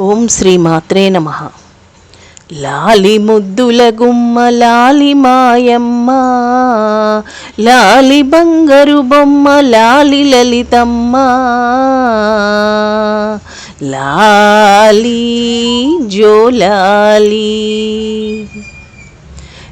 ఓం శ్రీ మాత్రే నమ. లాలి ముద్దుల గుమ్మ లాలి మాయమ్మ లాలి బంగారు బొమ్మ లాలి లలితమ్మ లాలి జోలాలి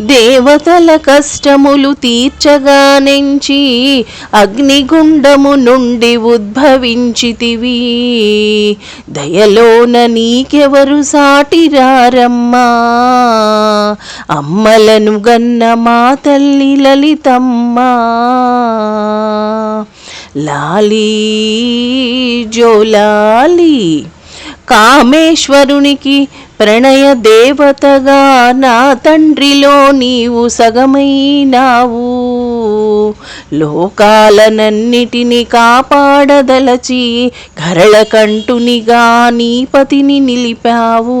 దేవతల కష్టములు తీర్చగానించి అగ్నిగుండము నుండి ఉద్భవించితివి. దయలోన నీకెవరు సాటిరారమ్మా? అమ్మలను గన్న మా తల్లి లలితమ్మ. లాలీ జోలాలీ కామేశ్వరునికి ప్రణయ దేవతగా నా తండ్రిలో నీవు సగమైనావు. లోకాలనన్నిటిని కాపాడదలచి కంటునిగా నీ పతిని నిలిపావు.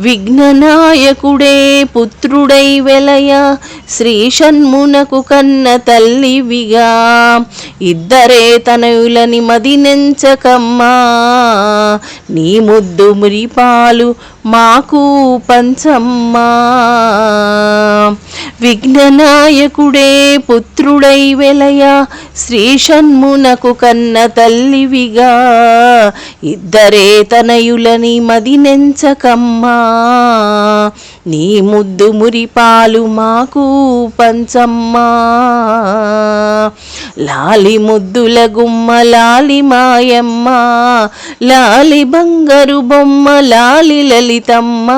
విఘ్ననాయకుడే పుత్రుడై వెలయ శ్రీ షణ్మునకు కన్న తల్లివిగా. ఇద్దరే తనయులని మదినెంచకమ్మా నీ ముద్దు మురిపాలు మాకు పంచమ్మా. విఘ్ననాయకుడే పుత్రుడై వెలయ శ్రీ షణ్మునకు కన్న తల్లివిగా. ఇద్దరే తనయులని మదినెంచకమ్మా నీ ముద్దు మురిపాలు మాకు పంచమ్మా. లాలి ముద్దుల గుమ్మ లాలి మాయమ్మ. లాలి బంగారు బొమ్మ లాలి లలితమ్మ.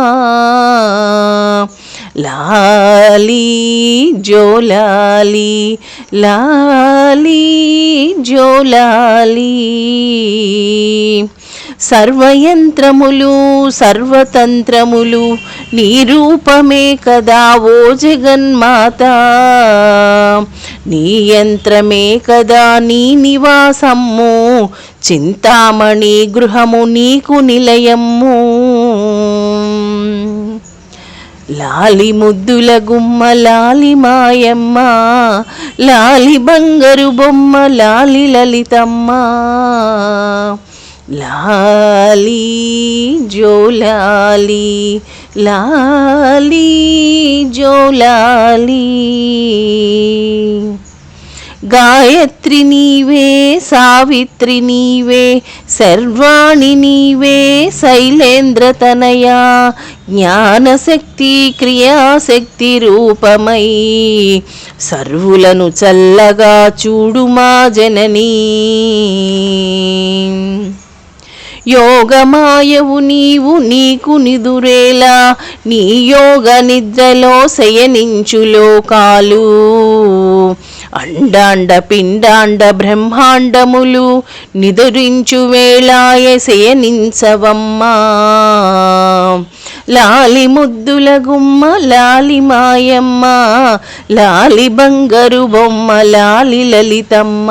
లాలి జోలాలి లాలి జోలాలి. సర్వయంత్రములు సర్వతంత్రములు నీ రూపమే కదా ఓ జగన్మాత. నీ యంత్రమే కదా నీ నివాసము చింతామణి గృహము నీకు నిలయము. లాలి ముద్దుల గుమ్మ లాలి మాయమ్మ లాలి బంగారు బొమ్మ లాలి లలితమ్మ. లాలీ జోలాలీ లాలీ జోలాలీ. గాయత్రి నీవే సావిత్రి నీవే సర్వాణి నీవే శైలేంద్రతనయ జ్ఞానశక్తి క్రియాశక్తి రూపమై. సర్వులను చల్లగా చూడుమా జననీ. యోగమాయవు నీవు నీకు నిదురేలా. నీ యోగ నిద్రలో శయనించు లోకాలు. అండాండ పిండాండ బ్రహ్మాండములు నిదురించు వేళాయ శయనించవమ్మా. లాలి ముద్దుల గుమ్మ లాలి మాయమ్మ. లాలి బంగారు బొమ్మ లాలి లలితమ్మ.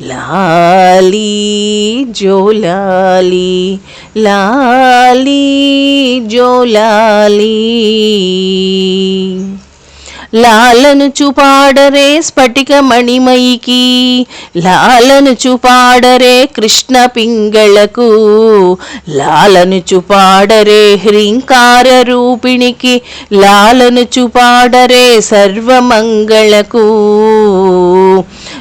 లాలి జోలాలి లాలి జోలాలి. లాలను చూపాడరే స్ఫటిక మణిమయికి లాలను చూపాడరే కృష్ణ పింగళకు లాలను చూపాడరే హ్రీంకార రూపిణికి లాలను చూపాడరే సర్వమంగళకు.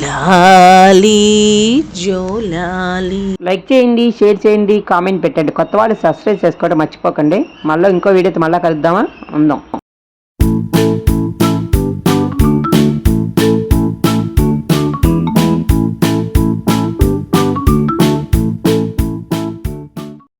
లాలీ జో లాలీ. లైక్ చేయండి షేర్ చేయండి కామెంట్ పెట్టండి. కొత్త వాళ్ళు సబ్స్క్రైబ్ చేసుకోవడం మర్చిపోకండి. మళ్ళీ ఇంకో వీడియోతో మళ్ళీ కలుద్దామా? ఉందాం.